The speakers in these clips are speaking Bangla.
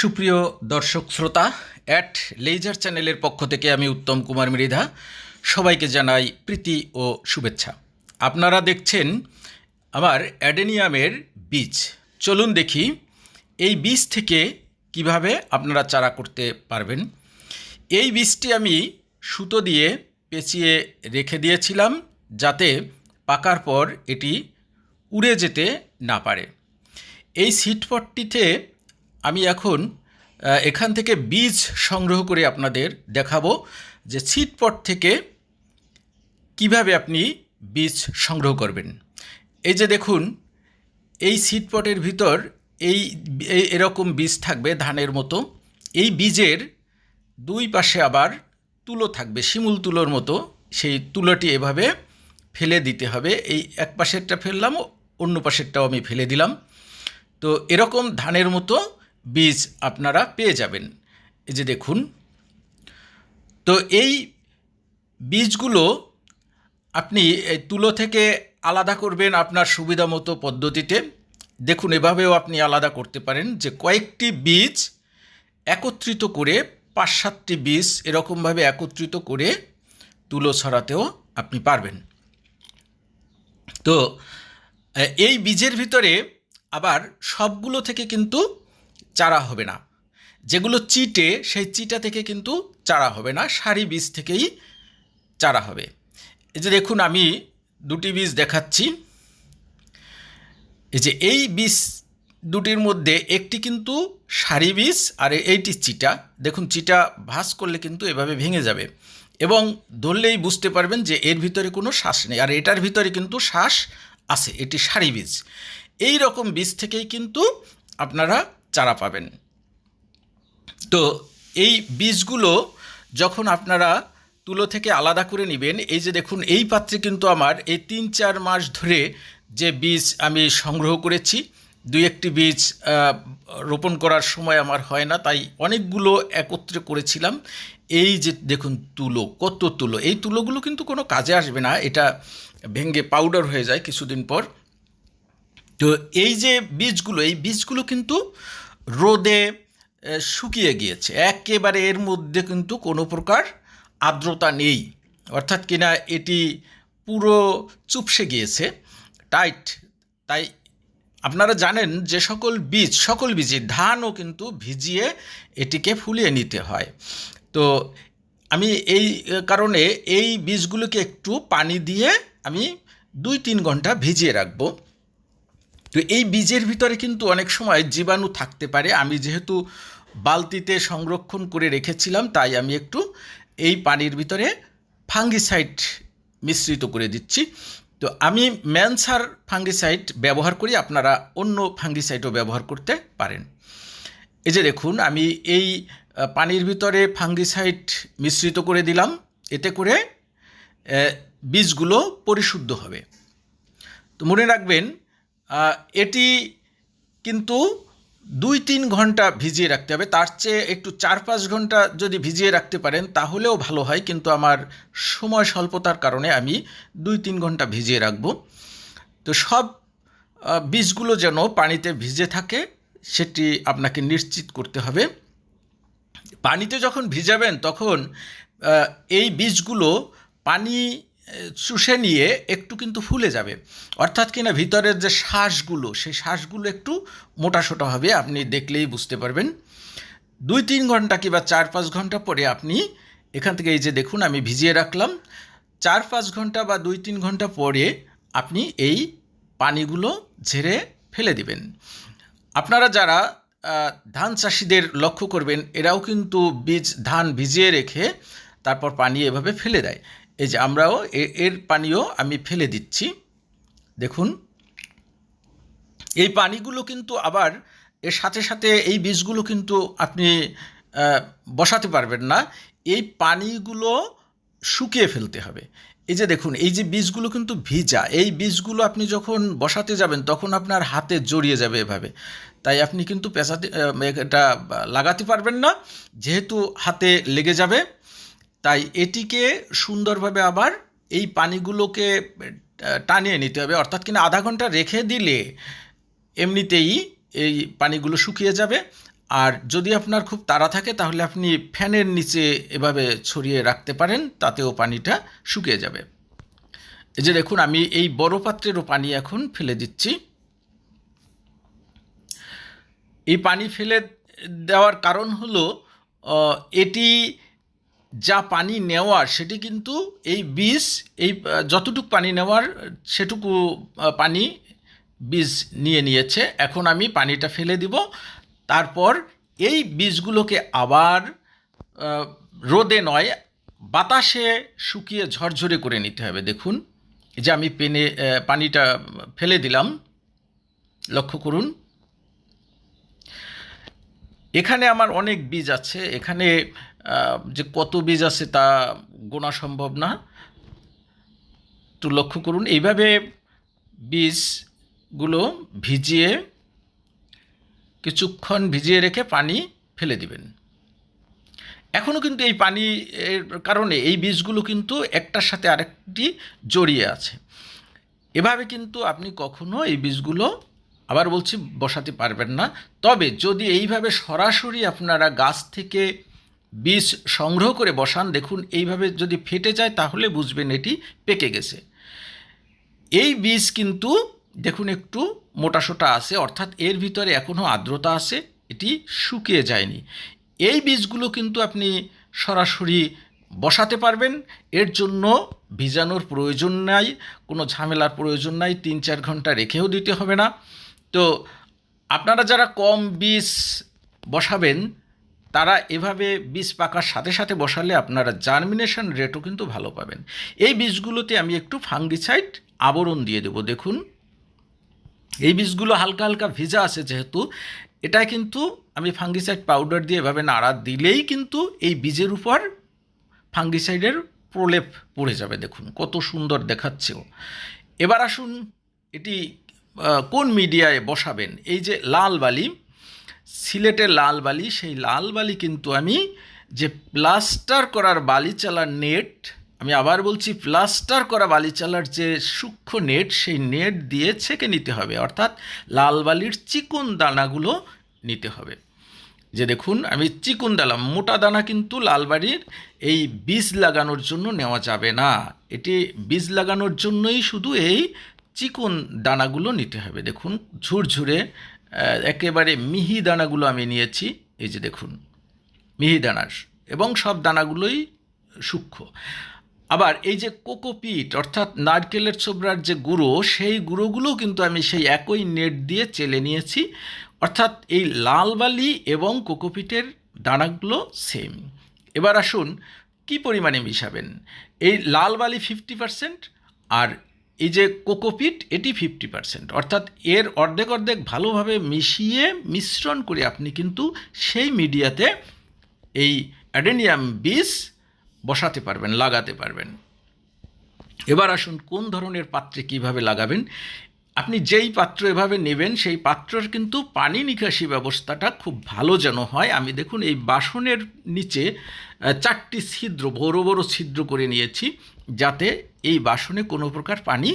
সুপ্রিয় দর্শক শ্রোতা অ্যাট লেজার চ্যানেলের পক্ষ থেকে আমি উত্তম কুমার মৃধা সবাইকে জানাই প্রীতি ও শুভেচ্ছা। আপনারা দেখছেন আমার অ্যাডেনিয়ামের বীজ। চলুন দেখি এই বীজ থেকে কীভাবে আপনারা চারা করতে পারবেন। এই বীজটি আমি সুতো দিয়ে পেঁচিয়ে রেখে দিয়েছিলাম যাতে পাকার পর এটি উড়ে যেতে না পারে। এই সিটপটটিতে আমি এখন এখান থেকে বীজ সংগ্রহ করে আপনাদের দেখাবো যে ছিটপট থেকে কীভাবে আপনি বীজ সংগ্রহ করবেন। এই যে দেখুন, এই সিটপটের ভিতর এই- এরকম বীজ থাকবে ধানের মতো। এই বীজের দুই পাশে আবার তুলো থাকবে, শিমুল তুলোর মতো। সেই তুলোটি এভাবে ফেলে দিতে হবে। এই এক পাশেরটা ফেললাম, অন্য পাশেরটাও আমি ফেলে দিলাম। তো এরকম ধানের মতো বীজ আপনারা পেয়ে যাবেন। এই যে দেখুন। তো এই বীজগুলো আপনি তুলো থেকে আলাদা করবেন আপনার সুবিধা মতো পদ্ধতিতে। দেখুন, এভাবেও আপনি আলাদা করতে পারেন যে কয়েকটি বীজ একত্রিত করে, পাঁচ সাতটি বীজ এরকমভাবে একত্রিত করে তুলো ছড়াতেও আপনি পারবেন। তো এই বীজের ভিতরে আবার সবগুলো থেকে কিন্তু চারা হবে না। যেগুলো চিটে, সেই চিটা থেকে কিন্তু চারা হবে না, সারি বীজ থেকেই চারা হবে। এই যে দেখুন, আমি দুটি বীজ দেখাচ্ছি। এই যে এই বীজ দুটির মধ্যে একটি কিন্তু সারি বীজ আর এইটি চিটা। দেখুন, চিটা ভাঁজ করলে কিন্তু এভাবে ভেঙে যাবে এবং ধরলেই বুঝতে পারবেন যে এর ভিতরে কোনো শ্বাস নেই আর এটার ভিতরে কিন্তু শ্বাস আছে, এটি সারি বীজ। এই রকম বীজ থেকেই কিন্তু আপনারা চারা পাবেন। তো এই বীজগুলো যখন আপনারা তুলো থেকে আলাদা করে নেবেন, এই যে দেখুন, এই পাত্রে কিন্তু আমার এই তিন চার মাস ধরে যে বীজ আমি সংগ্রহ করেছি, দুই একটি বীজ রোপণ করার সময় আমার হয় না, তাই অনেকগুলো একত্রে করেছিলাম। এই যে দেখুন, তুলো, কত তুলো। এই তুলোগুলো কিন্তু কোনো কাজে আসবে না, এটা ভেঙে পাউডার হয়ে যায় কিছুদিন পর। তো এই যে বীজগুলো, এই বীজগুলো কিন্তু রোদে শুকিয়ে গিয়েছে। একেবারে এর মধ্যে কিন্তু কোনো প্রকার আর্দ্রতা নেই। অর্থাৎ কিনা এটি পুরো চুপসে গিয়েছে, টাইট। তাই আপনারা জানেন যে সকল বীজ, সকল বীজই ধানও কিন্তু ভিজিয়ে এটিকে ফুলিয়ে নিতে হয়। তো আমি এই কারণে এই বীজগুলোকে একটু পানি দিয়ে আমি দুই তিন ঘণ্টা ভিজিয়ে রাখব। তো এই বীজের ভিতরে কিন্তু অনেক সময় জীবাণু থাকতে পারে। আমি যেহেতু বালতিতে সংরক্ষণ করে রেখেছিলাম, তাই আমি একটু এই পানির ভিতরে ফাঙ্গিসাইড মিশ্রিত করে দিচ্ছি। তো আমি ম্যানসার ফাঙ্গিসাইড ব্যবহার করি, আপনারা অন্য ফাঙ্গিসাইডও ব্যবহার করতে পারেন। এই যে দেখুন, আমি এই পানির ভিতরে ফাঙ্গিসাইড মিশ্রিত করে দিলাম। এতে করে বীজগুলো পরিশুদ্ধ হবে। তো মনে রাখবেন এটি কিন্তু দুই তিন ঘণ্টা ভিজিয়ে রাখতে হবে। তার চেয়ে একটু চার পাঁচ ঘণ্টা যদি ভিজিয়ে রাখতে পারেন, তাহলেও ভালো হয়। কিন্তু আমার সময় স্বল্পতার কারণে আমি দুই তিন ঘণ্টা ভিজিয়ে রাখব। তো সব বীজগুলো যেন পানিতে ভিজে থাকে, সেটি আপনাকে নিশ্চিত করতে হবে। পানিতে যখন ভিজাবেন, তখন এই বীজগুলো পানি শুষে নিয়ে একটু কিন্তু ফুলে যাবে। অর্থাৎ কিনা ভিতরের যে শ্বাসগুলো, সেই শ্বাসগুলো একটু মোটাসোটা হবে, আপনি দেখলেই বুঝতে পারবেন। দুই তিন ঘণ্টা কিংবা চার পাঁচ ঘণ্টা পরে আপনি এখান থেকে এই যে দেখুন, আমি ভিজিয়ে রাখলাম। চার পাঁচ ঘণ্টা বা দুই তিন ঘণ্টা পরে আপনি এই পানিগুলো ঝেড়ে ফেলে দিবেন। আপনারা যারা ধান চাষিদের লক্ষ্য করবেন, এরাও কিন্তু বীজ, ধান ভিজিয়ে রেখে তারপর পানি এভাবে ফেলে দেয়। এই যে আমরাও এর পানিও আমি ফেলে দিচ্ছি। দেখুন। এই পানিগুলো কিন্তু আবার এর সাথে সাথে এই বীজগুলো কিন্তু আপনি বসাতে পারবেন না। এই পানিগুলো শুকিয়ে ফেলতে হবে। এই যে দেখুন, এই যে বীজগুলো কিন্তু ভিজা, এই বীজগুলো আপনি যখন বসাতে যাবেন, তখন আপনার হাতে জড়িয়ে যাবে এভাবে। তাই আপনি কিন্তু পেঁচাতে এটা লাগাতে পারবেন না, যেহেতু হাতে লেগে যাবে। তাই এটিকে সুন্দরভাবে আবার এই পানিগুলোকে টানিয়ে নিতে হবে। অর্থাৎ কিনা আধা ঘণ্টা রেখে দিলে এমনিতেই এই পানিগুলো শুকিয়ে যাবে। আর যদি আপনার খুব তাড়া থাকে, তাহলে আপনি ফ্যানের নিচে এভাবে ছড়িয়ে রাখতে পারেন, তাতেও পানিটা শুকিয়ে যাবে। এই যে দেখুন, আমি এই বড় পাত্রেরও পানি এখন ফেলে দিচ্ছি। এই পানি ফেলে দেওয়ার কারণ হলো এটি যা পানি নেওয়ার, সেটি কিন্তু এই বীজ, এই যতটুকু পানি নেওয়ার, সেটুকু পানি বীজ নিয়ে নিয়েছে। এখন আমি পানিটা ফেলে দিব। তারপর এই বীজগুলোকে আবার রোদে নয়, বাতাসে শুকিয়ে ঝরঝরে করে নিতে হবে। দেখুন যে আমি পেনে পানিটা ফেলে দিলাম। লক্ষ্য করুন। এখানে আমার অনেক বীজ আছে। এখানে যে কত বীজ আছে তা গোনা সম্ভব না। তো লক্ষ্য করুন, এইভাবে বীজগুলো ভিজিয়ে, কিছুক্ষণ ভিজিয়ে রেখে পানি ফেলে দিবেন। এখনও কিন্তু এই পানি এর কারণে এই বীজগুলো কিন্তু একটার সাথে আরেকটি জড়িয়ে আছে। এভাবে কিন্তু আপনি কখনো এই বীজগুলো, আবার বলছি, বসাতে পারবেন না। তবে যদি এইভাবে সরাসরি আপনারা গাছ থেকে বীজ সংগ্রহ করে বসান। দেখুন, এইভাবে যদি ফেটে যায়, তাহলে বুঝবেন এটি পেকে গেছে। এই বীজ কিন্তু, দেখুন, একটু মোটাসোটা আছে, অর্থাৎ এর ভিতরে এখনও আর্দ্রতা আছে, এটি শুকিয়ে যায়নি। এই বীজগুলো কিন্তু আপনি সরাসরি বসাতে পারবেন। এর জন্য ভিজানোর প্রয়োজন নাই, কোনো ঝামেলার প্রয়োজন নাই, তিন চার ঘণ্টা রেখেও দিতে হবে না। তো আপনারা যারা কম বীজ বসাবেন তারা এভাবে বীজ পাকার সাথে সাথে বসালে আপনারা জার্মিনেশন রেটও কিন্তু ভালো পাবেন। এই বীজগুলোতে আমি একটু ফাঙ্গিসাইড আবরণ দিয়ে দেবো, দেখুন। এই বীজগুলো হালকা হালকা ভিজা আছে যেহেতু, এটা কিন্তু আমি ফাঙ্গিসাইড পাউডার দিয়ে এভাবে নাড়া দিলেই কিন্তু এই বীজের উপর ফাঙ্গিসাইডের প্রলেপ পড়ে যাবে, দেখুন, কত সুন্দর দেখাচ্ছেও। এবার আসুন এটি কোন মিডিয়ায় বসাবেন? এই যে লাল বালি সিলেটের লাল বালি, সেই লাল বালি কিন্তু আমি যে প্লাস্টার করার বালি চালার নেট, আমি আবার বলছি প্লাস্টার করা বালি চালার যে সূক্ষ্ম নেট, সেই নেট দিয়ে ছেঁকে নিতে হবে। অর্থাৎ লাল বালির চিকুন দানাগুলো নিতে হবে। যে দেখুন, আমি চিকুন দিলাম মোটা দানা কিন্তু লালবাড়ির এই বীজ লাগানোর জন্য নেওয়া যাবে না। এটি বীজ লাগানোর জন্যই শুধু এই চিকুন দানাগুলো নিতে হবে। দেখুন, ঝুরঝুরে একেবারে মিহি দানাগুলো আমি নিয়েছি। এই যে দেখুন, মিহি দানার, এবং সব দানাগুলোই সূক্ষ্ম। আবার এই যে কোকোপিট, অর্থাৎ নারকেলের ছোবড়ার যে গুঁড়ো, সেই গুঁড়োগুলো কিন্তু আমি সেই একই নেট দিয়ে চেলে নিয়েছি। অর্থাৎ এই লাল বালি এবং কোকোপিটের দানাগুলো সেম এবার আসুন, কি পরিমাণে মিশাবেন? এই লাল বালি ফিফটি পার্সেন্ট আর এই যে কোকোপিট, এটি ফিফটি পার্সেন্ট অর্থাৎ এর অর্ধেক অর্ধেক ভালোভাবে মিশিয়ে মিশ্রণ করে আপনি কিন্তু সেই মিডিয়াতে এই অ্যাডেনিয়াম বীজ বসাতে পারবেন, লাগাতে পারবেন। এবার আসুন কোন ধরনের পাত্রে কীভাবে লাগাবেন? আপনি যেই পাত্র এভাবে নেবেন, সেই পাত্রের কিন্তু পানি নিকাশি ব্যবস্থাটা খুব ভালো যেন হয়। আমি দেখুন, এই বাসনের নিচে চারটি ছিদ্র, বড় বড় ছিদ্র করে নিয়েছি, যাতে এই বাসনে কোনো প্রকার পানি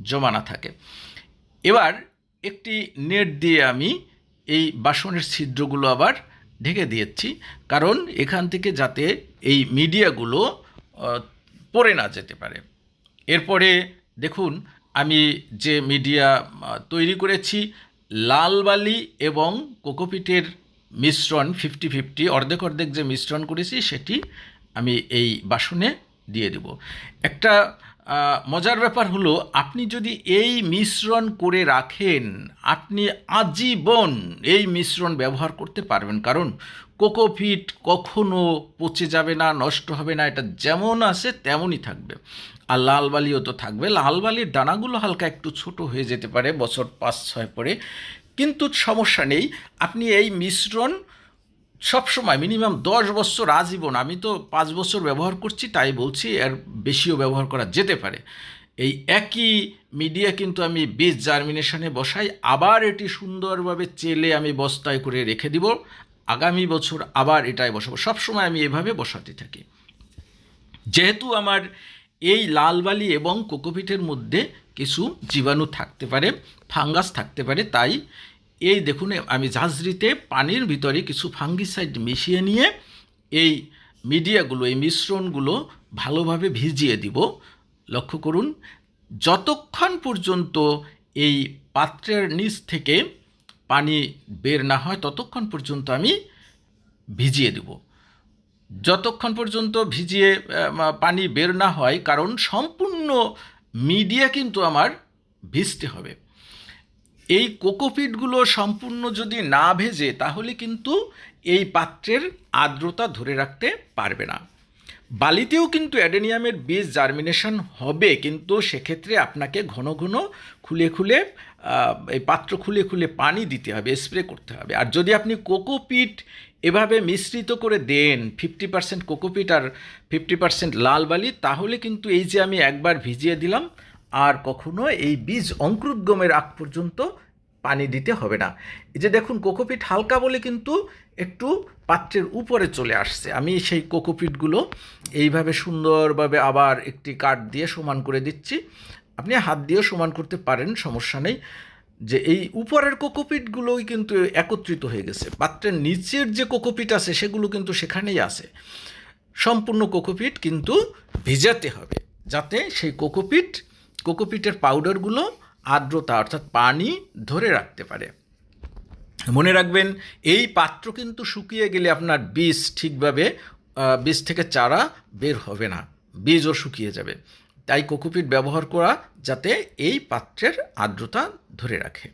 জমা না থাকে। এবার একটি নেট দিয়ে আমি এই বাসনের ছিদ্রগুলো আবার ঢেকে দিয়েছি, কারণ এখান থেকে যাতে এই মিডিয়াগুলো পড়ে না যেতে পারে। এরপরে দেখুন আমি যে মিডিয়া তৈরি করেছি, লাল বালি এবং কোকোপিটের মিশ্রণ ফিফটি ফিফটি অর্ধেক অর্ধেক যে মিশ্রণ করেছি, সেটি আমি এই বাসনে দিয়ে দেব। একটা মজার ব্যাপার হলো, আপনি যদি এই মিশ্রণ করে রাখেন, আপনি আজীবন এই মিশ্রণ ব্যবহার করতে পারবেন। কারণ কোকোপিট কখনো পচে যাবে না, নষ্ট হবে না, এটা যেমন আছে তেমনই থাকবে। আর লাল বালিও তো থাকবে। লাল বালির দানাগুলো হালকা একটু ছোট হয়ে যেতে পারে বছর পাঁচ, ছয় পরে। কিন্তু সমস্যা নেই। আপনি এই মিশ্রণ সবসময় মিনিমাম দশ বছর আজীবন, আমি তো পাঁচ বছর ব্যবহার করছি, তাই বলছি এর বেশিও ব্যবহার করা যেতে পারে। এই একই মিডিয়া কিন্তু আমি বীজ জার্মিনেশনে বসাই। আবার এটি সুন্দরভাবে চেলে আমি বস্তায় করে রেখে দিব। আগামী বছর আবার এটাই বসাবো। সবসময় আমি এভাবে বসাতে থাকি। যেহেতু আমার এই লাল বালি এবং কোকোপিটের মধ্যে কিছু জীবাণু থাকতে পারে, ফাঙ্গাস থাকতে পারে। তাই এই দেখুন, আমি ঝাঁঝরিতে পানির ভিতরে কিছু ফাঙ্গিসাইড মিশিয়ে নিয়ে এই মিডিয়াগুলো, এই মিশ্রণগুলো ভালোভাবে ভিজিয়ে দিব। লক্ষ্য করুন, যতক্ষণ পর্যন্ত এই পাত্রের নিচ থেকে পানি বের না হয়, ততক্ষণ পর্যন্ত আমি ভিজিয়ে দেব। যতক্ষণ পর্যন্ত ভিজিয়ে পানি বের না হয়, কারণ সম্পূর্ণ মিডিয়া কিন্তু আমার ভিজতে হবে। এই কোকোপিটগুলো সম্পূর্ণ যদি না ভেজে, তাহলে কিন্তু এই পাত্রের আর্দ্রতা ধরে রাখতে পারবে না। বালিতেও কিন্তু অ্যাডেনিয়ামের বীজ জার্মিনেশন হবে, কিন্তু সেক্ষেত্রে আপনাকে ঘন ঘন খুলে খুলে এই পাত্র খুলে খুলে পানি দিতে হবে, স্প্রে করতে হবে। আর যদি আপনি কোকোপিট এভাবে মিশ্রিত করে দেন ফিফটি পার্সেন্ট কোকোপিট আর ফিফটি পার্সেন্ট লাল বালি, তাহলে কিন্তু এই যে আমি একবার ভিজিয়ে দিলাম, আর কখনো এই বীজ অঙ্কুরোদ্গমের আগ পর্যন্ত পানি দিতে হবে না। এই যে দেখুন, কোকোপিট হালকা বলে কিন্তু একটু পাত্রের উপরে চলে আসছে। আমি সেই কোকোপিটগুলো এইভাবে সুন্দরভাবে আবার একটি কাঠ দিয়ে সমান করে দিচ্ছি। আপনি হাত দিয়েও সমান করতে পারেন, সমস্যা নেই। যে এই উপরের কোকোপিটগুলোই কিন্তু একত্রিত হয়ে গেছে। পাত্রের নিচের যে কোকোপিট আছে, সেগুলো কিন্তু সেখানেই আছে। সম্পূর্ণ কোকোপিট কিন্তু ভিজাতে হবে, যাতে সেই কোকোপিট, কোকোপিটের পাউডারগুলো আর্দ্রতা, অর্থাৎ পানি, ধরে রাখতে পারে। মনে রাখবেন, এই পাত্র কিন্তু শুকিয়ে গেলে আপনার বীজ ঠিকভাবে বীজ থেকে চারা বের হবে না, বীজও শুকিয়ে যাবে। তাই কোকোপিট ব্যবহার করা যাতে এই পাত্রের আর্দ্রতা ধরে রাখে।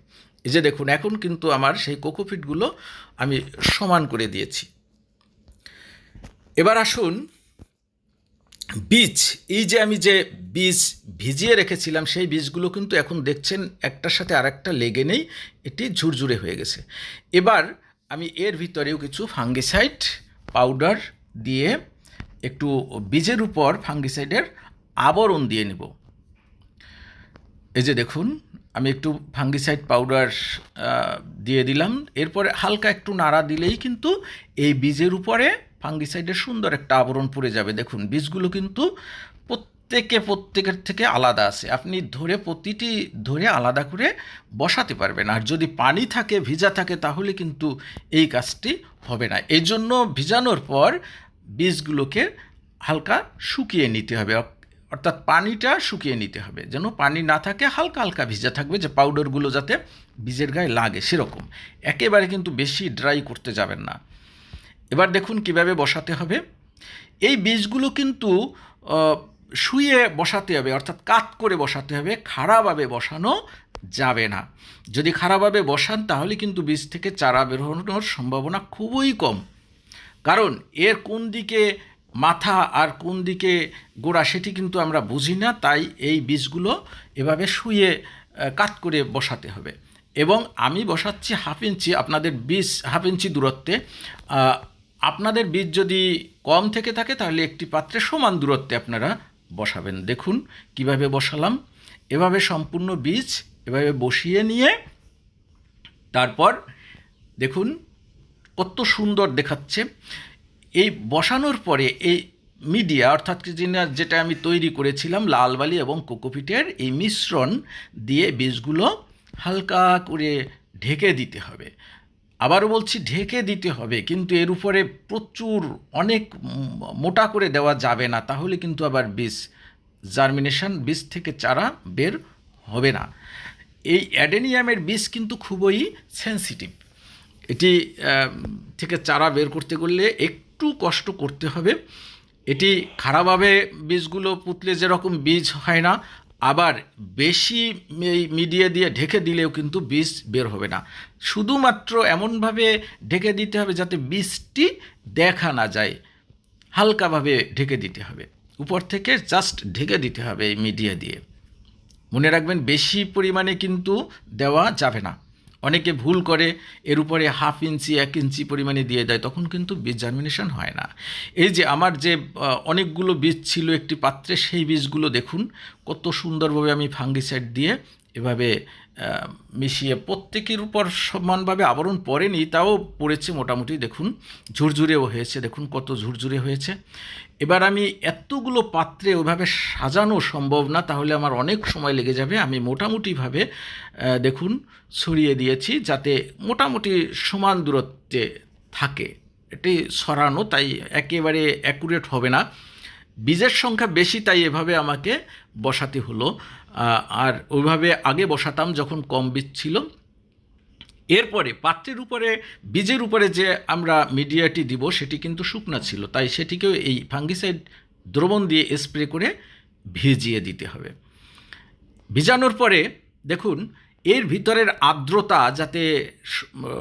এই যে দেখুন, এখন কিন্তু আমার সেই কোকোপিটগুলো আমি সমান করে দিয়েছি। এবার আসুন, বীজ, এই যে আমি যে বীজ ভিজিয়ে রেখেছিলাম, সেই বীজগুলো কিন্তু এখন দেখছেন একটার সাথে আরেকটা লেগে নেই, এটি ঝুরঝুরে হয়ে গেছে। এবার আমি এর ভিতরেও কিছু ফাঙ্গিসাইড পাউডার দিয়ে একটু বীজের উপর ফাঙ্গিসাইডের আবরণ দিয়ে নেব। এই যে দেখুন, আমি একটু ফাঙ্গিসাইড পাউডার দিয়ে দিলাম। এরপরে হালকা একটু নাড়া দিলেই কিন্তু এই বীজের উপরে ফাঙ্গিসাইডের সুন্দর একটা আবরণ পড়ে যাবে। দেখুন, বীজগুলো কিন্তু প্রত্যেকে প্রত্যেকের থেকে আলাদা আছে। আপনি ধরে প্রতিটি, ধরে আলাদা করে বসাতে পারবেন। আর যদি পানি থাকে, ভিজা থাকে, তাহলে কিন্তু এই কাজটি হবে না। এই জন্য ভিজানোর পর বীজগুলোকে হালকা শুকিয়ে নিতে হবে। অর্থাৎ পানিটা শুকিয়ে নিতে হবে। যেন পানি না থাকে, হালকা হালকা ভিজা থাকবে, যে পাউডারগুলো যাতে বীজের গায়ে লাগে, সেরকম। একেবারে কিন্তু বেশি ড্রাই করতে যাবেন না। এবার দেখুন কীভাবে বসাতে হবে। এই বীজগুলো কিন্তু শুয়ে বসাতে হবে, অর্থাৎ কাত করে বসাতে হবে, খাড়াভাবে বসানো যাবে না। যদি খাড়াভাবে বসান, তাহলে কিন্তু বীজ থেকে চারা বেরোনোর সম্ভাবনা খুবই কম। কারণ, এর কোন দিকে মাথা আর কোন দিকে গোড়া সেটি কিন্তু আমরা বুঝি না, তাই এই বীজগুলো এভাবে শুয়ে কাত করে বসাতে হবে। এবং আমি বসাচ্ছি হাফ ইঞ্চি, আপনাদের বীজ হাফ ইঞ্চি দূরত্বে। আপনাদের বীজ যদি কম থেকে থাকে, তাহলে একটি পাত্রে সমান দূরত্বে আপনারা বসাবেন। দেখুন কীভাবে বসালাম। এভাবে সম্পূর্ণ বীজ এভাবে বসিয়ে নিয়ে, তারপর দেখুন কত সুন্দর দেখাচ্ছে। এই বসানোর পরে এই মিডিয়া, অর্থাৎ যেটা- আমি তৈরি করেছিলাম লাল বালি এবং কোকোপিটের এই মিশ্রণ দিয়ে বীজগুলো হালকা করে ঢেকে দিতে হবে। আবারও বলছি ঢেকে দিতে হবে, কিন্তু এর উপরে প্রচুর, অনেক মোটা করে দেওয়া যাবে না, তাহলে কিন্তু আবার বীজ জার্মিনেশন বীজ থেকে চারা বের হবে না। এই অ্যাডেনিয়ামের বীজ কিন্তু খুবই সেন্সিটিভ এটি থেকে চারা বের করতে গেলে একটু কষ্ট করতে হবে। এটি খারাপভাবে বীজগুলো পুতলে যেরকম বীজ হয় না, আবার বেশি এই মিডিয়া দিয়ে ঢেকে দিলেও কিন্তু বীজ বের হবে না। শুধুমাত্র এমনভাবে ঢেকে দিতে হবে যাতে বীজটি দেখা না যায়। হালকাভাবে ঢেকে দিতে হবে। উপর থেকে জাস্ট ঢেকে দিতে হবে এই মিডিয়া দিয়ে। মনে রাখবেন, বেশি পরিমাণে কিন্তু দেওয়া যাবে না। অনেকে ভুল করে, এর উপরে হাফ ইঞ্চি, এক ইঞ্চি পরিমাণে দিয়ে দেয়, তখন কিন্তু বীজ জার্মিনেশন হয় না। এই যে আমার যে অনেকগুলো বীজ ছিল একটি পাত্রে, সেই বীজগুলো দেখুন, কত সুন্দরভাবে আমি ফাঙ্গিসাইড দিয়ে এভাবে মিশিয়ে প্রত্যেকের উপর সমানভাবে আবরণ পড়েনি, তাও পড়েছে মোটামুটি। দেখুন, ঝুরঝুরেও হয়েছে, দেখুন কত ঝুরঝুরে হয়েছে। এবার আমি এতগুলো পাত্রে ওইভাবে সাজানো সম্ভব না, তাহলে আমার অনেক সময় লেগে যাবে। আমি মোটামুটিভাবে দেখুন, ছড়িয়ে দিয়েছি যাতে মোটামুটি সমান দূরত্বে থাকে। এটি সরানো, তাই একেবারে অ্যাকুরেট হবে না। বীজের সংখ্যা বেশি, তাই এভাবে আমাকে বসাতে হলো। আর ওইভাবে আগে বসাতাম যখন কম বীজ ছিল। এরপরে পাত্রের উপরে, বীজের উপরে যে আমরা মিডিয়াটি দিব, সেটি কিন্তু শুকনা ছিল। তাই সেটিকেও এই ফাঙ্গিসাইড দ্রবণ দিয়ে স্প্রে করে ভিজিয়ে দিতে হবে। ভিজানোর পরে দেখুন, এর ভিতরের আর্দ্রতা যাতে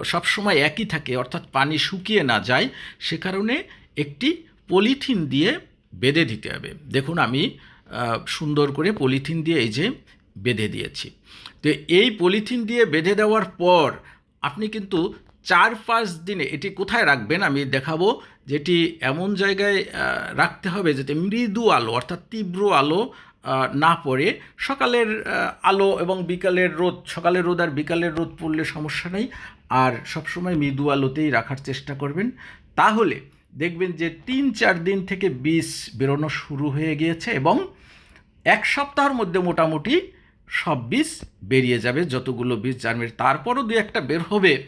সবসময় একই থাকে, অর্থাৎ পানি শুকিয়ে না যায়, সে কারণে একটি পলিথিন দিয়ে বেঁধে দিতে হবে। দেখুন, আমি সুন্দর করে পলিথিন দিয়ে এই যে বেঁধে দিয়েছি। তো এই পলিথিন দিয়ে বেঁধে দেওয়ার পর আপনি কিন্তু চার পাঁচ দিনে এটি কোথায় রাখবেন আমি দেখাবো, যেটি এমন জায়গায় রাখতে হবে যাতে মৃদু আলো, অর্থাৎ তীব্র আলো না পড়ে। সকালের আলো এবং বিকালের রোদ, সকালের রোদ আর বিকালের রোদ পড়লে সমস্যা নেই। আর সবসময় মৃদু আলোতেই রাখার চেষ্টা করবেন। তাহলে দেখবেন যে তিন চার দিন থেকে বীজ বেরোনো শুরু হয়ে গিয়েছে এবং এক সপ্তাহের মধ্যে মোটামুটি সব বীজ বেরিয়ে যাবে, যতগুলো বীজ জানবে তারপরও দু একটা বের হবে।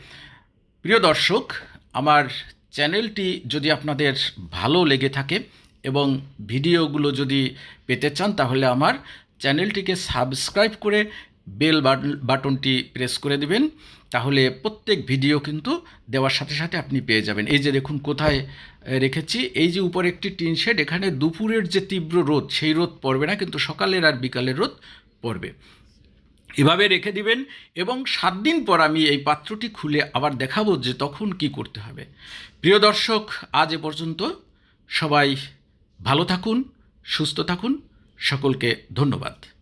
প্রিয় দর্শক, আমার চ্যানেলটি যদি আপনাদের ভালো লেগে থাকে এবং ভিডিওগুলো যদি পেতে চান, তাহলে আমার চ্যানেলটিকে সাবস্ক্রাইব করে বেল বাটন- বাটনটি প্রেস করে দিবেন। তাহলে প্রত্যেক ভিডিও কিন্তু দেওয়ার সাথে সাথে আপনি পেয়ে যাবেন। এই যে দেখুন, কোথায় রেখেছি। এই যে উপরে একটি টিন শেড, এখানে দুপুরের যে তীব্র রোদ, সেই রোদ পড়বে না, কিন্তু সকালের আর বিকালের রোদ পড়বে। এভাবে রেখে দিবেন এবং সাত দিন পর আমি এই পাত্রটি খুলে আবার দেখাবো যে তখন কি করতে হবে। প্রিয় দর্শক, আজ এ পর্যন্ত সবাই ভালো থাকুন, সুস্থ থাকুন। সকলকে ধন্যবাদ।